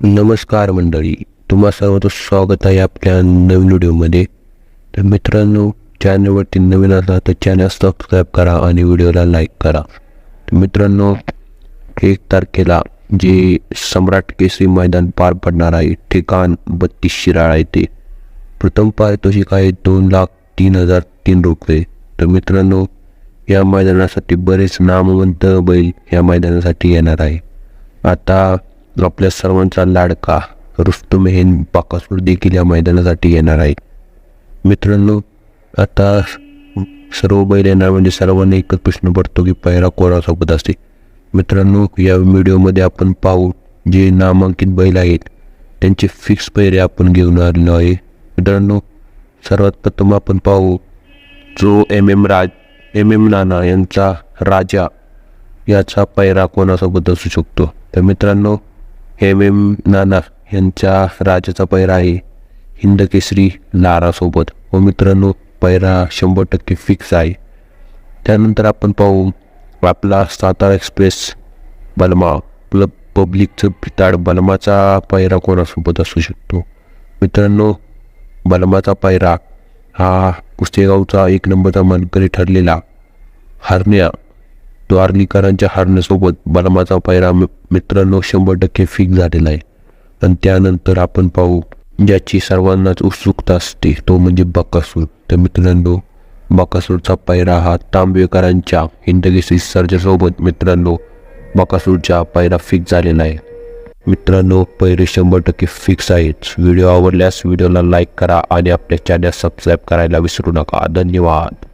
नमस्कार मंडळी तुम्हा सर्वांचं स्वागत आहे आपल्या नवीन व्हिडिओमध्ये. तर मित्रांनो चॅनलवरती नवीन असला तर चॅनल सबस्क्राईब करा आणि व्हिडिओला लाईक करा. तर मित्रांनो एक तारखेला जे सम्राट केसरी मैदान पार पडणार आहे ठिकाण बत्तीस शिराळा ते प्रथम पारितोषिक आहे दोन लाख तीन हजार तीन रुपये. तर मित्रांनो या मैदानासाठी बरेच नामवंत बैल या मैदानासाठी येणार आहे. आता आपल्या सर्वांचा लाडका रुस्तुम हे बाकासूर देखील या मैदानासाठी येणार आहे. मित्रांनो आता सर्व बैल येणार म्हणजे सर्वांना एकच प्रश्न पडतो की पैरा कोणासोबत असते? मित्रांनो या व्हिडिओमध्ये आपण पाहू जे नामांकित बैल आहेत त्यांचे फिक्स पैरे आपण घेऊन आलेलो आहे. मित्रांनो सर्वात प्रथम आपण पाहू जो M M Raj M M Nana यांचा राजा याचा पैरा कोणासोबत असू शकतो? तर मित्रांनो एम एम नाना यांच्या राजाचा पैरा आहे. हिंद केसरी लारासोबत व मित्रांनो पैरा शंभर टक्के फिक्स आहे. त्यानंतर आपण पाहू आपला सातारा एक्सप्रेस बलमा प्लब पब्लिकचं पिताड. बलमाचा पैरा कोणासोबत असू शकतो? मित्रांनो बलमाचा पैरा हा कुस्तेगावचा एक नंबरचा मानकरी ठरलेला हरण्या. द्वारलीकरांच्या हरण्यासोबत बलमाचा पैरा मित्रांनो शंभर टक्के फिक झालेला आहे. आणि त्यानंतर आपण पाहू ज्याची सर्वांनाच उत्सुकता असते तो म्हणजे बकासूर. तर मित्रांनो बकासूरचा पैरा हा तांबेकरांच्या हिंदगेसी सर्जासोबत मित्रांनो बकासूरचा पैरा फिक्स झालेला आहे. मित्रांनो पैरे शंभर टक्के फिक्स आहेत. व्हिडिओ आवडल्यास व्हिडिओला लाईक करा आणि आपल्या चॅनल सबस्क्राईब करायला विसरू नका. धन्यवाद.